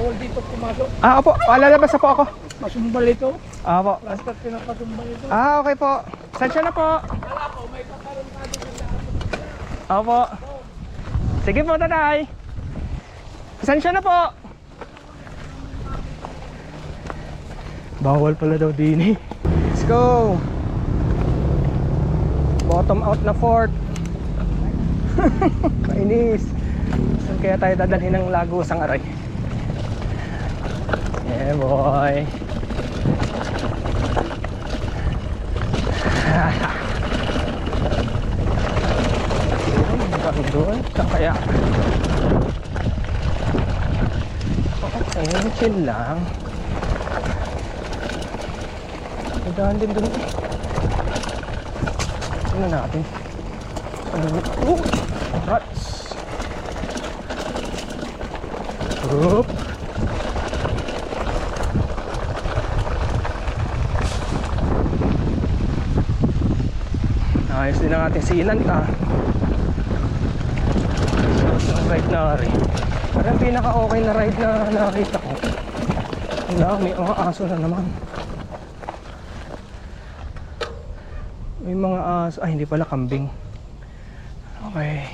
Bawal dito pumasok. Ah, opo. Ah, lalabas na po ako. Masumbal ito. Ah, opo. Basta pinapasumbal ito. Ah, okay po. Sensya na po. Wala po, may katarantado sa Opo. Sige po, tatay. Sensya na po. Bawal pala daw din eh. Let's go. Bottom out na fort. Kainis. Saan kaya tayo dadalhin ng lagusang aray? Yeah, boy. Hanggang doon. Saan kaya? Okay, chill lang. Magdaan din doon. Tingnan natin. Ano? Oh! Rats! Oop! Ayos din ang ating silan ka. Sarap ng ride na rin. Parang pinaka okay na ride na nakita ko. Wala, may mga aso na naman. May mga aso. Ay, hindi pala kambing. Okay.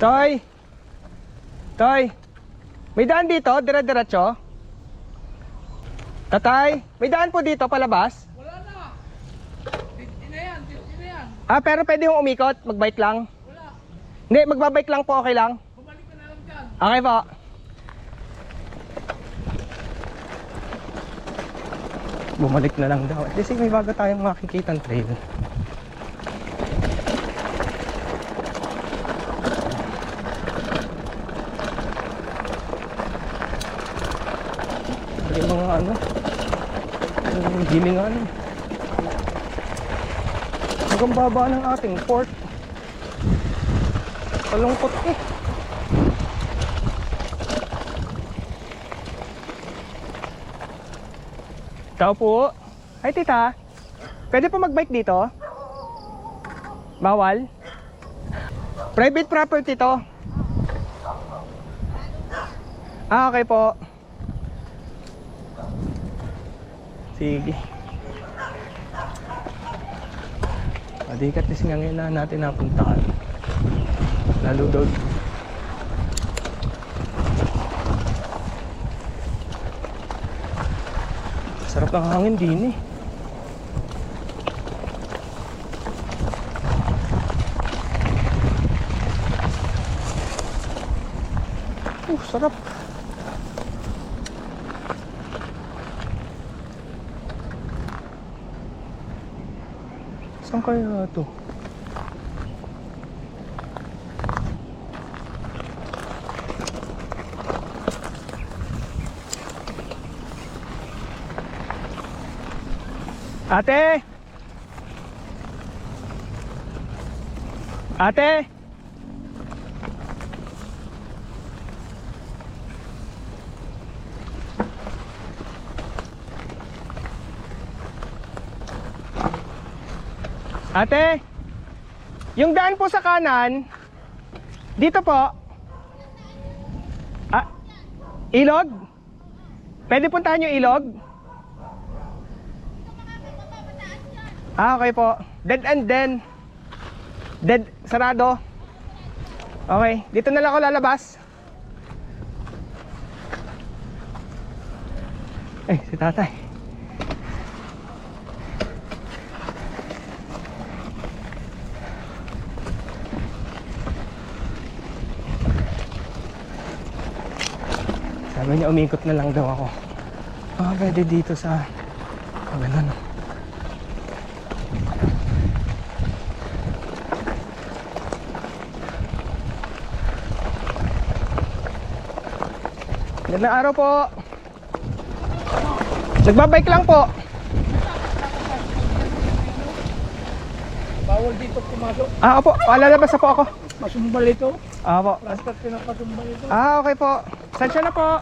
Toy! Toy! May daan dito? Dire-diretso? Tatay, may daan po dito palabas? Wala na. Tinti na yan, tinti na yan. Ah, pero pwede hong umikot, magbike lang. Wala. Hindi, magbabike lang po, okay lang. Bumalik ka na lang dyan. Okay po. Bumalik na lang daw. At least may bago tayong makikita trail. Yung mga ano, yung gilingan. Hanggang baba ng ating port. Kalungkot eh. Tao po. Ay tita, pwede po magbike dito? Bawal? Private property to. Ah, okay po. Sige. Adikat kasi nga ngayon na natin napuntahan. Lalo daw. Sarap ng hangin din eh. Uh, sarap. Saan kaya to? Ate! Ate! Ate! Yung daan po sa kanan, dito po. Ah, ilog? Pwede puntahan yung ilog? Ah, okay po. Dead end then. Dead, sarado. Okay, dito na lang ako lalabas. Eh, si tatay. Sabi niya umikot na lang daw ako. Ah, pwede dito sa... Ah, ganun. Magandang araw po. Nagbabike lang po. Bawal dito pumasok. Ah, opo. Ah, lalabas na po ako. Masumbal ito. Ah, opo. Basta pinapasumbal ito. Ah, okay po. Sensya na po.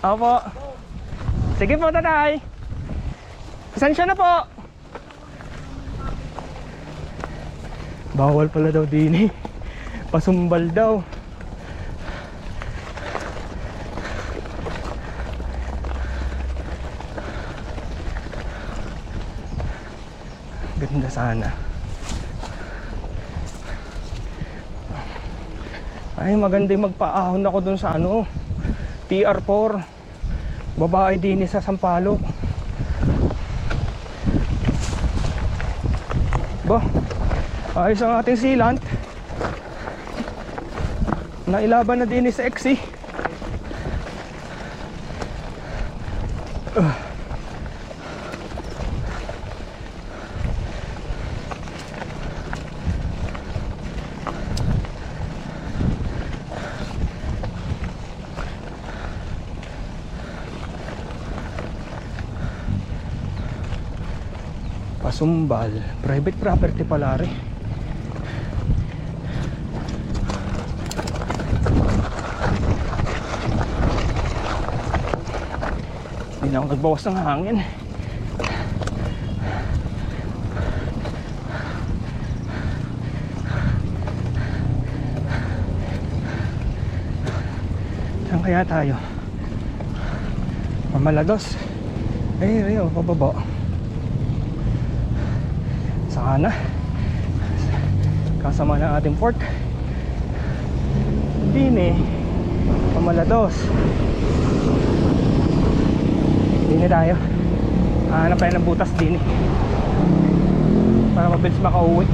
Opo. Sige po, tatay. Sensya na po. Bawal pala daw din eh. Pasumbal daw. Ganda sana. Ay, maganda yung magpaahon ako dun sa ano, TR4. Babae din sa Sampaloc. Ba, ayos ang ating sealant. Nailaban na din sa XC. Ah. Pasumbal, private property pala rin. Hindi na ako nagbawas ng hangin. Saan kaya tayo? Mamalados. Eh, Rio, pababa. Sana. Kasama ng ating port. Dini. Pamalados. Dini tayo. Hanap tayo ng butas dini. Para mabilis makauwi.